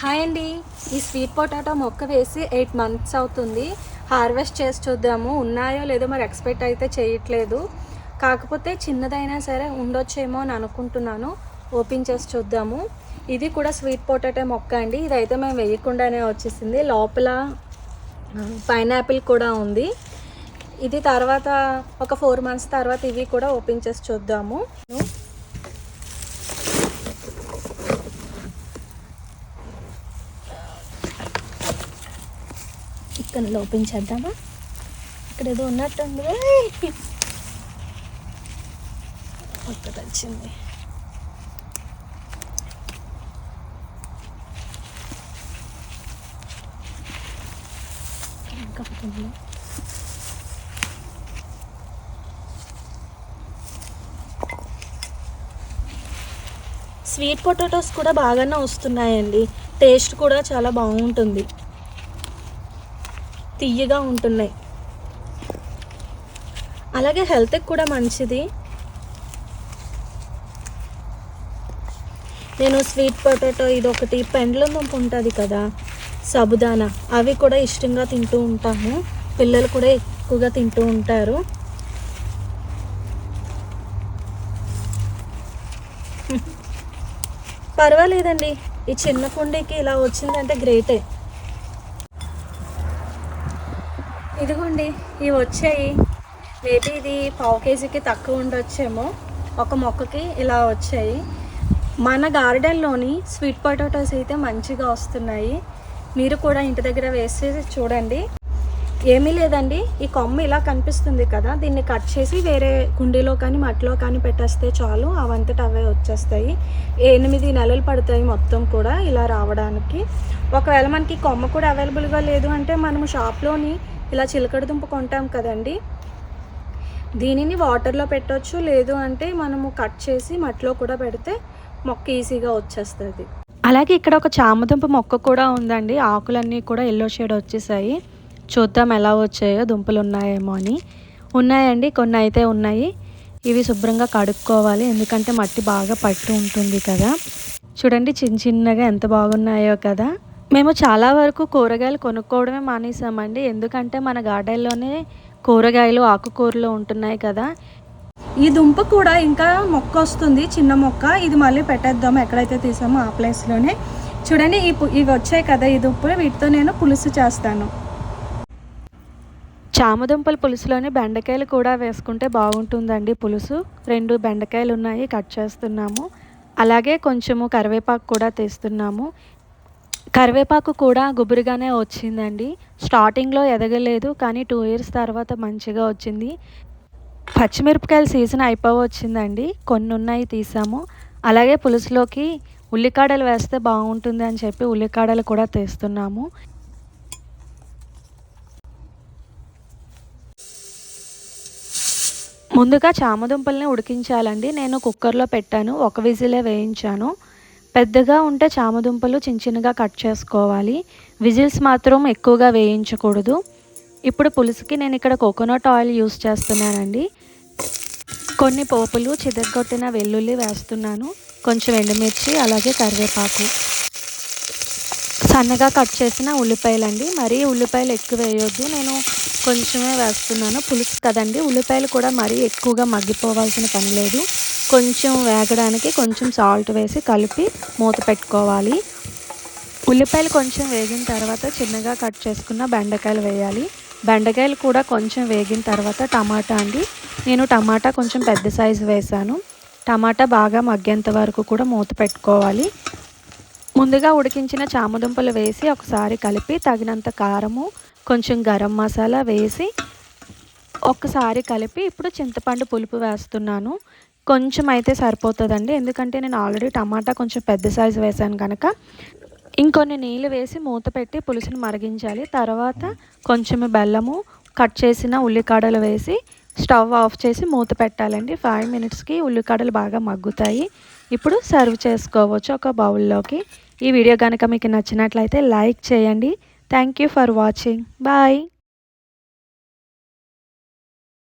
Hi అండి. ఈ sweet potato మొక్క వేసి ఎయిట్ మంత్స్ అవుతుంది. హార్వెస్ట్ చేసి చూద్దాము. ఉన్నాయో లేదో మరి ఎక్స్పెక్ట్ అయితే చేయట్లేదు. కాకపోతే చిన్నదైనా సరే ఉండొచ్చేమో అని అనుకుంటున్నాను. ఓపెన్ చేసి చూద్దాము. ఇది కూడా స్వీట్ పొటాటో మొక్క అండి. ఇదైతే మేము వేయకుండానే వచ్చేసింది. లోపల పైనాపిల్ కూడా ఉంది. ఇది తర్వాత ఒక ఫోర్ మంత్స్ తర్వాత ఇవి కూడా ఓపెన్ చేసి చూద్దాము. ఇక్కడ ఓపెన్ చేద్దామా? ఇక్కడ ఏదో ఉన్నట్టుంది ఒక్కటి వచ్చింది స్వీట్ పొటాటోస్ కూడా బాగానే వస్తున్నాయండి. టేస్ట్ కూడా చాలా బాగుంటుంది. తీయగా ఉంటున్నాయి. అలాగే హెల్త్కి కూడా మంచిది. నేను స్వీట్ పొటాటో ఇది ఒకటి పెండ్లం దుంప ఉంటుంది కదా సబుదానా అవి కూడా ఇష్టంగా తింటూ ఉంటాము. పిల్లలు కూడా ఎక్కువగా తింటూ ఉంటారు. పర్వాలేదండి. ఈ చిన్న కుండీకి ఇలా వచ్చిందంటే గ్రేటే. ఇదిగోండి ఇవి వచ్చాయి. మేబీ ఇది పావు కేజీకి తక్కువ ఉండొచ్చేమో. ఒక మొక్కకి ఇలా వచ్చాయి. మన గార్డెన్లోని స్వీట్ పొటాటోస్ అయితే మంచిగా వస్తున్నాయి. మీరు కూడా ఇంటి దగ్గర వేసి చూడండి. ఏమీ లేదండి ఈ కొమ్మ ఇలా కనిపిస్తుంది కదా దీన్ని కట్ చేసి వేరే కుండీలో కానీ మట్టిలో కానీ పెట్టేస్తే చాలు. అవంతట అవే వచ్చేస్తాయి. ఎనిమిది నెలలు పడతాయి మొత్తం కూడా ఇలా రావడానికి. ఒకవేళ మనకి కొమ్మ కూడా అవైలబుల్గా లేదు అంటే మనము షాప్లోని ఇలా చిలకడ దుంప కొంటాం కదండి. దీనిని వాటర్లో పెట్టవచ్చు లేదు అంటే మనము కట్ చేసి మట్టిలో కూడా పెడితే మొక్క ఈజీగా వచ్చేస్తుంది. అలాగే ఇక్కడ ఒక చామదుంప మొక్క కూడా ఉందండి. ఆకులన్నీ కూడా ఎల్లో షేడ్ వచ్చేసాయి. చూద్దాం ఎలా వచ్చాయో దుంపలు ఉన్నాయేమో అని. ఉన్నాయండి కొన్ని అయితే ఉన్నాయి. ఇవి శుభ్రంగా కడుక్కోవాలి ఎందుకంటే మట్టి బాగా పట్టు ఉంటుంది కదా. చూడండి చిన్న చిన్నగా ఎంత బాగున్నాయో కదా. మేము చాలా వరకు కూరగాయలు కొనుక్కోవడమే మానేసామండి. ఎందుకంటే మన గార్డెన్లోనే కూరగాయలు ఆకుకూరలు ఉంటున్నాయి కదా. ఈ దుంప కూడా ఇంకా మొక్క వస్తుంది చిన్న మొక్క. ఇది మళ్ళీ పెట్టేద్దాము ఎక్కడైతే తీసామో ఆ ప్లేస్లోనే. చూడండి ఈ పు- ఇవి వచ్చాయి కదా ఈ దుంపలు. వీటితో నేను పులుసు చేస్తాను. చామదుంపల పులుసులోని బెండకాయలు కూడా వేసుకుంటే బాగుంటుందండి పులుసు. రెండు బెండకాయలు ఉన్నాయి కట్ చేస్తున్నాము. అలాగే కొంచెము కరివేపాకు కూడా తీస్తున్నాము. కరివేపాకు కూడా గుబురుగానే వచ్చిందండి. స్టార్టింగ్లో ఎదగలేదు కానీ టూ ఇయర్స్ తర్వాత మంచిగా వచ్చింది. పచ్చిమిరపకాయల సీజన్ అయిపోవచ్చిందండి. కొన్ని ఉన్నాయి తీసాము. అలాగే పులుసులోకి ఉల్లికాడలు వేస్తే బాగుంటుంది అని చెప్పి ఉల్లికాడలు కూడా తీస్తున్నాము. ముందుగా చామదుంపల్ని ఉడికించాలండి. నేను కుక్కర్లో పెట్టాను. ఒక విజిలే వేయించాను. పెద్దగా ఉంటే చామదుంపలు చిన్న చిన్నగా కట్ చేసుకోవాలి. విజిల్స్ మాత్రం ఎక్కువగా వేయించకూడదు. ఇప్పుడు పులుసుకి నేను ఇక్కడ కోకోనట్ ఆయిల్ యూస్ చేస్తున్నానండి. కొన్ని పోపులు చిదగొట్టిన వెల్లుల్లి వేస్తున్నాను. కొంచెం ఎండుమిర్చి అలాగే కరివేపాకు. సన్నగా కట్ చేసిన ఉల్లిపాయలండి. మరీ ఉల్లిపాయలు ఎక్కువ వేయొద్దు. నేను కొంచెమే వేస్తున్నాను. పులుసు కదండి. ఉల్లిపాయలు కూడా మరీ ఎక్కువగా మగ్గిపోవాల్సిన పని లేదు. కొంచెం వేగడానికి కొంచెం సాల్ట్ వేసి కలిపి మూత పెట్టుకోవాలి. ఉల్లిపాయలు కొంచెం వేగిన తర్వాత చిన్నగా కట్ చేసుకున్న బెండకాయలు వేయాలి. బెండకాయలు కూడా కొంచెం వేగిన తర్వాత టమాటా అండి. నేను టమాటా కొంచెం పెద్ద సైజు వేసాను టమాటా బాగా మగ్గేంత వరకు కూడా మూత పెట్టుకోవాలి. ముందుగా ఉడికించిన చామదుంపలు వేసి ఒకసారి కలిపి తగినంత కారము కొంచెం గరం మసాలా వేసి ఒక్కసారి కలిపి ఇప్పుడు చింతపండు పులుపు వేస్తున్నాను. కొంచెం అయితే సరిపోతుందండి. ఎందుకంటే నేను ఆల్రెడీ టమాటా కొంచెం పెద్ద సైజు వేసాను కనుక ఇంకొన్ని నీళ్ళు వేసి మూత పెట్టి పులుసుని మరిగించాలి. తర్వాత కొంచెం బెల్లము కట్ చేసిన ఉల్లికాడలు వేసి స్టవ్ ఆఫ్ చేసి మూత పెట్టాలండి. ఫైవ్ మినిట్స్కి ఉల్లికాడలు బాగా మగ్గుతాయి. ఇప్పుడు సర్వ్ చేసుకోవచ్చు ఒక బౌల్లోకి. ఈ వీడియో కనుక మీకు నచ్చినట్లయితే లైక్ చేయండి. Thank you for watching. Bye.